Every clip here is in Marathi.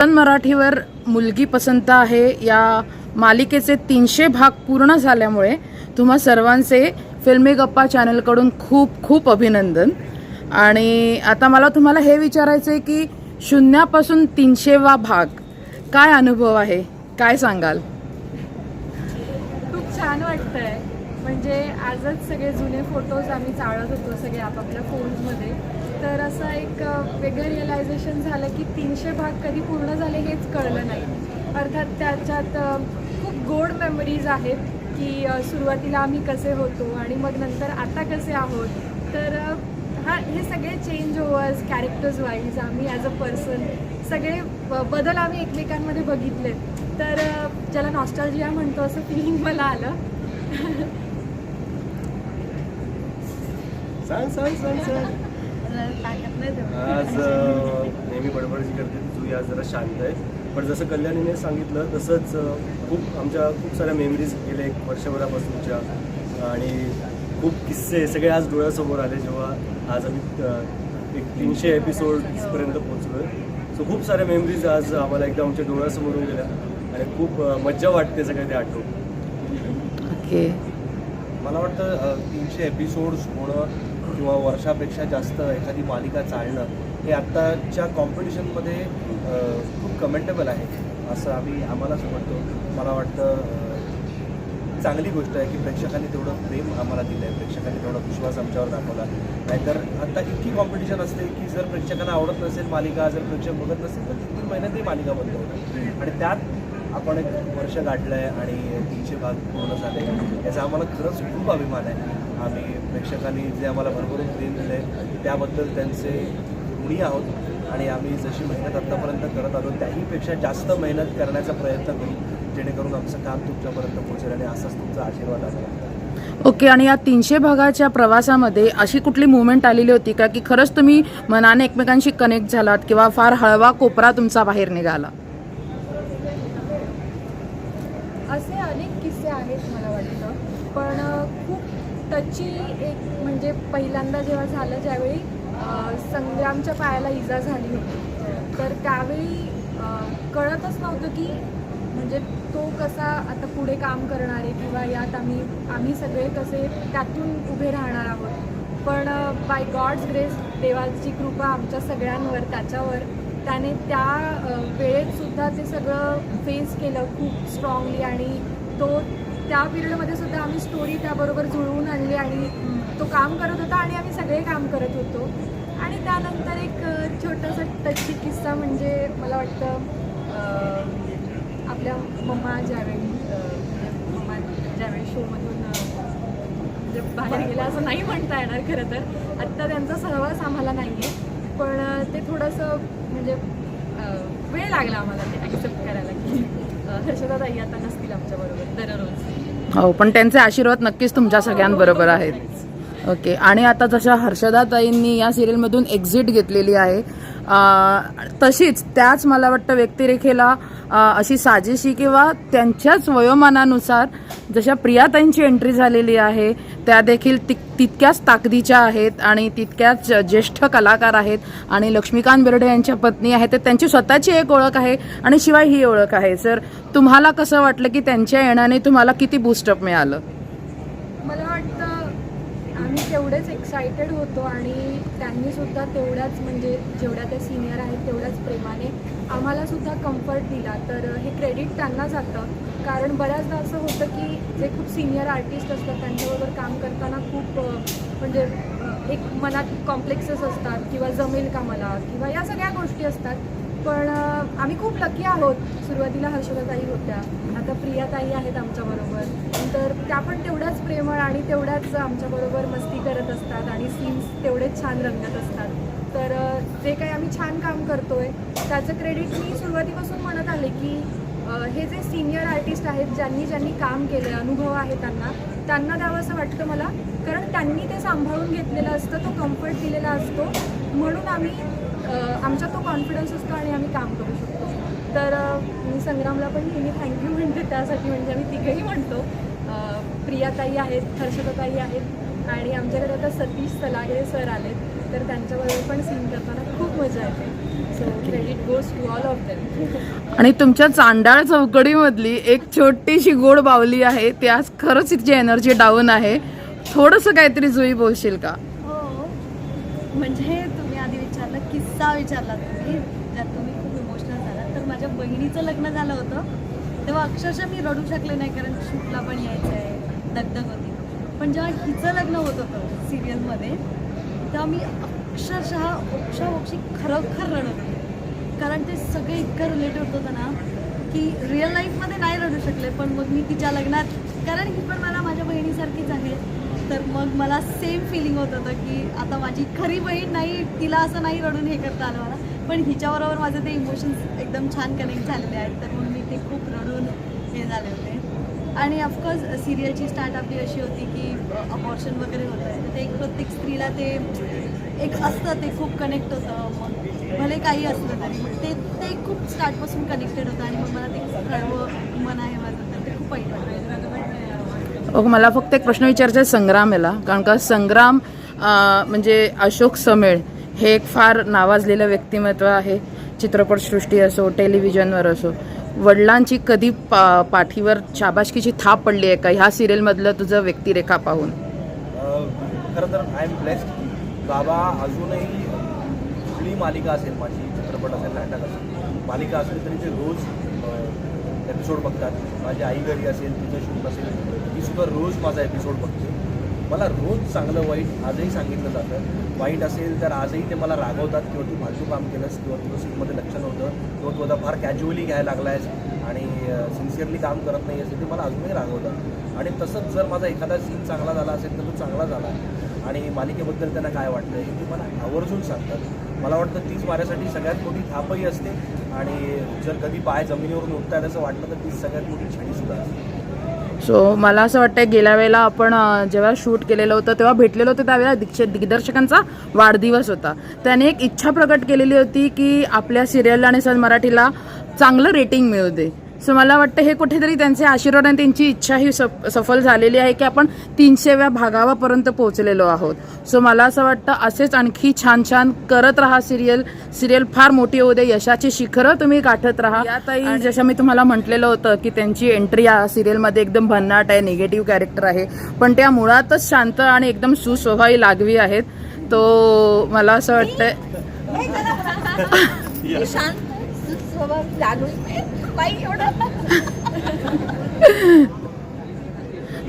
सन मराठीवर मुलगी पसंत आहे. या मालिकेचे तीनशे भाग पूर्ण झाल्यामुळे तुम्हा सर्वांचे फिल्मी गप्पा चॅनलकडून खूप खूप अभिनंदन. आणि आता मला तुम्हाला हे विचारायचं आहे की शून्यापासून तीनशेवा भाग काय अनुभव आहे? काय सांगाल? खूप छान वाटतंय. म्हणजे आजच सगळे जुने फोटोज आम्ही चाळत होतो सगळे आपापल्या फोन्समध्ये तर असं एक वेगळं रिअलायझेशन झालं की तीनशे भाग कधी पूर्ण झाले हेच कळलं नाही. अर्थात त्याच्यात खूप गोड मेमरीज आहेत की सुरुवातीला आम्ही कसे होतो आणि मग नंतर आता कसे आहोत. तर हा हे सगळे चेंज ओव्हर्स कॅरेक्टर्स वाईज आम्ही ॲज अ पर्सन सगळे ब- बदल आम्ही एकमेकांमध्ये बघितलेत. तर ज्याला नॉस्टॉलजिया म्हणतो असं फिलिंग मला आलं. सांग सांग सांग सांग. आज नेहमी बडबड जी करते ती जुई आज जरा शांत आहे. पण जसं कल्याणीने सांगितलं तसंच खूप आमच्या खूप साऱ्या मेमरीज गेल्या एक वर्षभरापासूनच्या. आणि खूप किस्से सगळे आज डोळ्यासमोर आले जेव्हा आज आम्ही एक तीनशे एपिसोड्सपर्यंत पोहोचलो आहे सो खूप साऱ्या मेमरीज आज आम्हाला एकदम आमच्या डोळ्यासमोरून गेल्या. आणि खूप मज्जा वाटते सगळं ते आठवून. ओके मला वाटतं तीनशे एपिसोड्स होणं किंवा वर्षापेक्षा जास्त एखादी मालिका चालणं हे आत्ताच्या कॉम्पिटिशनमध्ये खूप कमेंटेबल आहे. असं आम्ही आम्हाला समजतो. मला वाटतं चांगली गोष्ट आहे की प्रेक्षकांनी तेवढं प्रेम आम्हाला दिलं आहे प्रेक्षकांनी तेवढा विश्वास आमच्यावर दाखवला. नाहीतर आता इतकी कॉम्पिटिशन असते की जर प्रेक्षकांना आवडत नसेल मालिका जर प्रेक्षक बघत नसेल तर तीन तीन महिन्यातही मालिका बंद होतात. आणि त्यात आपण एक वर्ष गाठलं आहे आणि तीनशे भाग पूर्ण झाले. याचा आम्हाला खरंच खूप अभिमान आहे. आम्ही प्रेक्षकांनी जे आम्हाला भरभरून प्रेम दिलं आहे त्याबद्दल त्यांचे ऋणी आहोत. आणि आम्ही जशी मेहनत आत्तापर्यंत करत आलो त्याहीपेक्षा जास्त मेहनत करण्याचा प्रयत्न करू जेणेकरून आमचं काम तुमच्यापर्यंत पोहोचेल आणि असाच तुमचा आशीर्वाद असेल ओके आणि या तीनशे भागाच्या प्रवासामध्ये अशी कुठली मुवमेंट आलेली होती का? की खरंच तुम्ही मनाने एकमेकांशी कनेक्ट झालात किंवा फार हळवा कोपरा तुमचा बाहेर निघाला असे अनेक किस्से आहेत मला वाटतं पण अ, खूप टची एक म्हणजे पहिल्यांदा जेव्हा झालं ज्यावेळी संग्रामच्या पायाला इजा झाली होती. तर त्यावेळी कळतच नव्हतं की म्हणजे तो कसा आता पुढे काम करणार आहे किंवा यात आम्ही आम्ही सगळे कसे त्यातून उभे राहणार आहोत. पण बाय गॉड्स ग्रेस देवाची कृपा आमच्या सगळ्यांवर त्याच्यावर त्याने त्या वेळेतसुद्धा ते सगळं फेस केलं खूप स्ट्रॉंगली आणि तो त्या पिरियडमध्ये सुद्धा आम्ही स्टोरी त्याबरोबर जुळवून आणली आणि तो काम करत होता आणि आम्ही सगळे काम करत होतो. आणि त्यानंतर एक छोटासा टच्ची किस्सा म्हणजे मला वाटतं आपल्या मम्मा ज्यावेळी मम्मा ज्यावेळी शोमधून म्हणजे बाहेर गेला असं नाही म्हणता येणार खरं तर. आत्ता त्यांचा सहवास आम्हाला नाही आहे पण ते थोडंसं म्हणजे वेळ लागला आम्हाला ते ॲक्सेप्ट करायला की हर्षदा ताई आता नसतील आमच्याबरोबर दररोज. हो पण त्यांचे आशीर्वाद नक्कीच तुमच्या सगळ्यांबरोबर आहेत. ओके आणि आता जशा हर्षदाताईंनी या सिरियलमधून एक्झिट घेतलेली आहे तशीच त्याच मला वाटतं व्यक्तिरेखेला अशी साजेशी किंवा त्यांच्याच वयोमानानुसार जशा प्रियाताईंची एंट्री झालेली आहे त्या देखील ति तितक्याच ताकदीच्या आहेत आणि तितक्याच ज्येष्ठ कलाकार आहेत आणि लक्ष्मीकांत बेर्डे यांच्या पत्नी आहेत तर त्यांची स्वतःची एक ओळख आहे आणि शिवाय ही ओळख आहे. सर तुम्हाला कसं वाटलं की त्यांच्या येण्याने तुम्हाला किती बूस्टअप मिळालं मला वाटतं आम्ही तेवढेच एक्सायटेड होतो आणि त्यांनीसुद्धा तेवढ्याच म्हणजे जेवढ्या त्या सिनियर आहेत तेवढ्याच प्रेमाने आम्हालासुद्धा कम्फर्ट दिला. तर हे क्रेडिट त्यांना जातं. कारण बऱ्याचदा असं होतं की जे खूप सिनियर आर्टिस्ट असतात त्यांच्याबरोबर काम करताना खूप म्हणजे एक मनात कॉम्प्लेक्सेस असतात किंवा जमेल का मला? किंवा या सगळ्या गोष्टी असतात. पण आम्ही खूप लकी आहोत. सुरुवातीला हर्षदाताई होत्या. आता प्रियाताई आहेत आमच्याबरोबर तर त्या पण तेवढ्याच प्रेमळ आणि तेवढ्याच आमच्याबरोबर मस्ती करत असतात आणि सीन्स तेवढेच छान रंगत असतात. तर जे काही आम्ही छान काम करतोय त्याचं क्रेडिट मी सुरुवातीपासून म्हणत आले की हे जे सिनियर आर्टिस्ट आहेत ज्यांनी ज्यांनी काम केलं अनुभव आहे त्यांना त्यांना द्यावं असं वाटतं मला. कारण त्यांनी ते सांभाळून घेतलेलं असतं तो कम्फर्ट दिलेला असतो. म्हणून आम्ही आमचा तो कॉन्फिडन्स असतो आणि आम्ही काम करू शकतो. तर मी संग्रामला पण नेहमी थँक्यू म्हणते त्यासाठी म्हणजे आम्ही तिघंही म्हणतो. प्रियाताई आहेत हर्षदाताई आहेत आणि आमच्याकडे आता सतीश सलागरे सर आलेत. तर त्यांच्याबरोबर पण सीन करताना खूप मजा येते. So credit goes to all of them आणि तुमच्या चांडाळ चौकडीमधली एक छोटीशी गोड बावली आहे. ती आज खरंच तिची एनर्जी डाऊन आहे. थोडंसं काहीतरी जुई बोलशील का? म्हणजे तुम्ही आधी विचारलं किस्सा विचारला तुम्ही ज्यात तुम्ही खूप इमोशनल झाला तर माझ्या बहिणीचं लग्न झालं होतं. तेव्हा अक्षरशः मी रडू शकले नाही कारण शूटला पण यायचं आहे दगदग होती. पण जेव्हा हिचं लग्न होत होतं सिरियलमध्ये तेव्हा मी अक्षरशः ओक्षाओक्षी खरोखर रडत होते. कारण ते सगळे इतकं रिलेट होत होतं ना की रिअल लाईफमध्ये नाही रडू शकले. पण मग मी तिच्या लग्नात कारण ही पण मला माझ्या बहिणीसारखीच आहे. तर मग मला सेम फिलिंग होत होतं की आता माझी खरी बहीण नाही तिला असं नाही रडून हे करता आलं मला. पण हिच्याबरोबर माझे ते इमोशन्स एकदम छान कनेक्ट झालेले आहेत. तर मग मी ते खूप रडून हे झाले होते. आणि ऑफकोर्स सिरियलची स्टार्ट आपली अशी होती की अपॉर्शन वगैरे होतं आहे तर ते एक प्रत्येक स्त्रीला ते एक असतं ते खूप कनेक्ट होतं. मग भले काही असलं तरी मग ते ते खूप स्टार्टपासून कनेक्टेड होतं आणि मग मला ते कळवं मन आहे माझं. तर ते खूप वाईट वाटतं ओके मला फक्त एक प्रश्न विचारायचा आहे संग्राम याला कारण का संग्राम म्हणजे अशोक समेळ हे एक फार नावाजलेलं व्यक्तिमत्व आहे. चित्रपटसृष्टी असो टेलिव्हिजनवर असो. वडिलांची कधी पा पाठीवर शाबाशकीची थाप पडली आहे का? ह्या सिरियलमधलं तुझं व्यक्तिरेखा पाहून. खरं तर आय एम ब्लेस्ड बाबा अजूनही कुठली मालिका असेल माझी चित्रपट असेल नाटक असेल मालिका असेल तरी ते रोज एपिसोड बघतात. माझी आई घरी असेल तिचं शूट असेल ती सुद्धा रोज माझा एपिसोड बघते. मला रोज चांगलं वाईट आजही सांगितलं जातं. वाईट असेल तर आजही ते मला रागवतात किंवा तू फालतू काम केलंस किंवा तुझं सीटमध्ये लक्ष नव्हतं किंवा तू आता फार कॅज्युअली घ्यायला लागला आहेस आणि सिन्सिअरली काम करत नाही असेल ते मला अजूनही रागवतात. आणि तसंच जर माझा एखादा सीन चांगला झाला असेल तर तो चांगला झाला. आणि मालिकेबद्दल त्यांना काय वाटतं हे ते मला आवर्जून सांगतात. मला वाटतं तीच माझ्यासाठी सगळ्यात मोठी थापही असते आणि जर कधी पाय जमिनीवरून उठतात असं वाटलं तर तीच सगळ्यात मोठी छडीसुद्धा असते. सो मला असं वाटतं गेल्या वेळेला आपण जेव्हा शूट केलेलं होतं तेव्हा भेटलेलो होतो त्यावेळेला दिक्ष दिग्दर्शकांचा वाढदिवस होता. त्याने एक इच्छा प्रकट केलेली होती की आपल्या सिरियलला आणि सन मराठीला चांगलं रेटिंग मिळू दे. सो मला वाटतं हे कुठेतरी त्यांचे आशीर्वाद आणि त्यांची इच्छा ही सफ सफल झालेली आहे की आपण तीनशेव्या भागावापर्यंत पोहोचलेलो आहोत. सो मला असं वाटतं असेच आणखी छान छान करत राहा सिरियल. सिरियल फार मोठी होऊ दे यशाची शिखरं तुम्ही गाठत राहा. यातही जसं मी तुम्हाला म्हटलेलं होतं की त्यांची एंट्री या सिरियलमध्ये एकदम भन्नाट आहे निगेटिव्ह कॅरेक्टर आहे. पण त्या मुळातच शांत आणि एकदम सुस्वभावी लागवी आहेत. तो मला असं वाटतं शांत स्वभाव लागू बाई एवढं.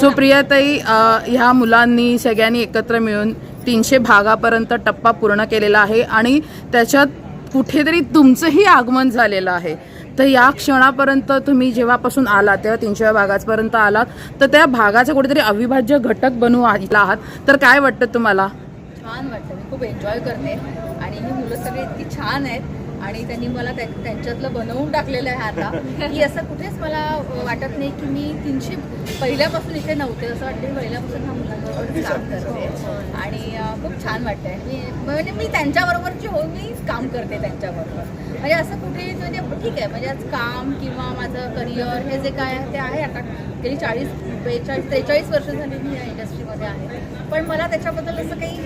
सो प्रियाताई ह्या मुलांनी सगळ्यांनी एकत्र मिळून तीनशे भागापर्यंत टप्पा पूर्ण केलेला आहे आणि त्याच्यात कुठेतरी तुमचंही आगमन झालेलं आहे. तर या क्षणापर्यंत तुम्ही जेव्हापासून आलात तेव्हा तीनशे भागापर्यंत आलात तर त्या भागाचा कुठेतरी अविभाज्य घटक बनू आहात. तर काय वाटतं तुम्हाला? छान वाटतं. मी खूप एन्जॉय करते. आणि ही मुलं सगळी इतकी छान आहेत. आणि त्यांनी मला त्या त्यांच्यातलं बनवून टाकलेलं आहे आता. की असं कुठेच मला वाटत नाही की मी तीनशे पहिल्यापासून इथे नव्हते. असं वाटतं पहिल्यापासून ह्या मुलांबरोबर काम करते आणि खूप छान वाटतंय. मी म्हणजे मी त्यांच्याबरोबरची होऊन मी काम करते त्यांच्याबरोबर. म्हणजे असं कुठे म्हणजे ठीक आहे. म्हणजे आज काम किंवा माझं करिअर हे जे काय आहे ते आहे. आता गेली चाळीस बेचाळीस त्रेचाळीस वर्ष झाली मी या इंडस्ट्रीमध्ये आहे. पण मला त्याच्याबद्दल असं काही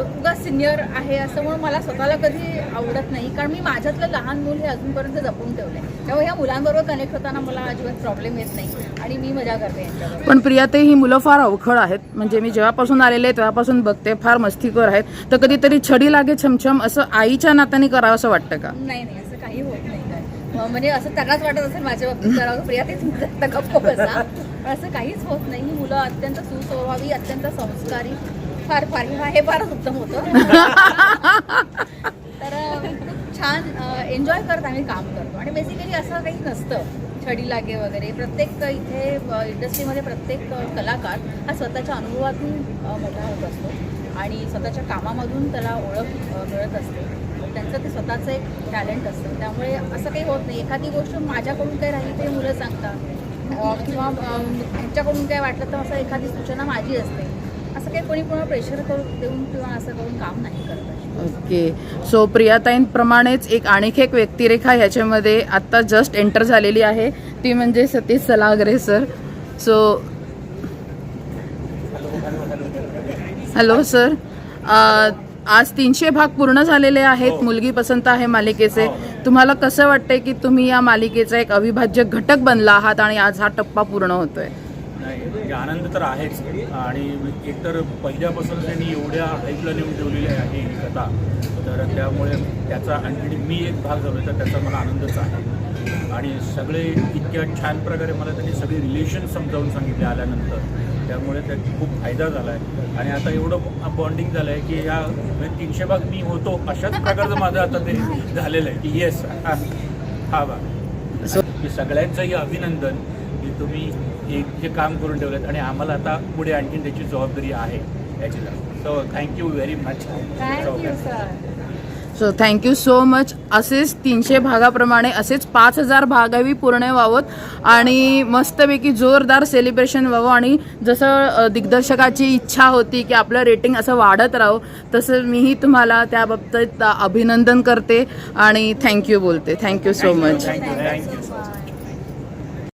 उगा सिनियर आहे असं म्हणून मला स्वतःला कधी आवडत नाही. कारण मी माझ्यातलं लहान मूल हे अजूनपर्यंत जपून ठेवलं आहे त्यामुळे ह्या मुलांबरोबर कनेक्ट होताना मला अजिबात प्रॉब्लेम येत नाही. आणि मी मजा करते यांच्याबरोबर. पण प्रियाताई ही मुलं फार अवखळ आहेत. म्हणजे मी जेव्हापासून आलेले तेव्हापासून बघते फार मस्तीखोर आहेत. तर कधीतरी छडी लागे छमछम असं आईच्या नात्याने करावं असं वाटतं का? नाही नाही असं काही होत नाही. काय म्हणजे असं त्यांनाच वाटत असेल माझ्या बाबतीत तर प्रिया ते तुमचं पण असं काहीच होत नाही. ही मुलं अत्यंत सुस्वभावी अत्यंत संस्कारी. फार फार हे फारच उत्तम होतं. तर खूप छान एन्जॉय करत आम्ही काम करतो. आणि बेसिकली असं काही नसतं. छडी लागे वगैरे. प्रत्येक इथे इंडस्ट्रीमध्ये प्रत्येक कलाकार हा स्वतःच्या अनुभवातून मोठा होत असतो. आणि स्वतःच्या कामामधून त्याला ओळख मिळत असते. त्यांचं ते स्वतःचं एक टॅलेंट असतं. त्यामुळे असं काही होत नाही. एखादी गोष्ट माझ्याकडून काही राहील ते मुलं सांगतात. किंवा त्यांच्याकडून काय वाटलं तर असं एखादी सूचना माझी असते. असं काही कोणी कोणा प्रेशर करून देऊन किंवा असं करून काम नाही करत ओके. सो प्रियाताईंप्रमाणेच एक आणखी एक व्यक्तिरेखा ह्याच्यामध्ये आत्ता जस्ट एंटर झालेली आहे. ती म्हणजे Satish Salagare sir so hello sir आज तीनशे भाग पूर्ण झालेले आहेत. मुलगी पसंत आहे मालिकेचे. तुम्हाला कसं वाटतंय की तुम्ही या मालिकेचा एक अविभाज्य घटक बनला आहात आणि आज हा टप्पा पूर्ण होतोय? नाही. म्हणजे आनंद तर आहेच. आणि एकतर पहिल्यापासून त्यांनी एवढ्या हाईपला नेऊन ठेवलेली आहे ही कथा. तर त्यामुळे त्याचा आणखी मी एक भाग झालो तर त्याचा मला आनंदच आहे. आणि सगळे इतक्या छान प्रकारे मला त्यांनी सगळे रिलेशन समजावून सांगितले आल्यानंतर. त्यामुळे त्याचा खूप फायदा झाला आहे आणि आता एवढं बॉन्डिंग झालं आहे की ह्या म्हणजे तीनशे भाग मी होतो अशाच प्रकारचं माझं आता ते झालेलं आहे की येस हा भाग. की सगळ्यांचंही अभिनंदन की तुम्ही एक जे काम करून ठेवलेत आणि आम्हाला आता पुढे आणखीन त्याची जबाबदारी आहे याची so thank you very much thank you sir so thank you so much असेच तीनशे भागाप्रमाणे असेच पाच हजार भागावी पूर्ण व्हावत आणि मस्तपैकी जोरदार सेलिब्रेशन व्हावं आणि जसं दिग्दर्शकाची इच्छा होती की आपलं रेटिंग असं वाढत राहो तसं मीही तुम्हाला त्या बाबतीत अभिनंदन करते आणि थँक्यू बोलते. Thank you so much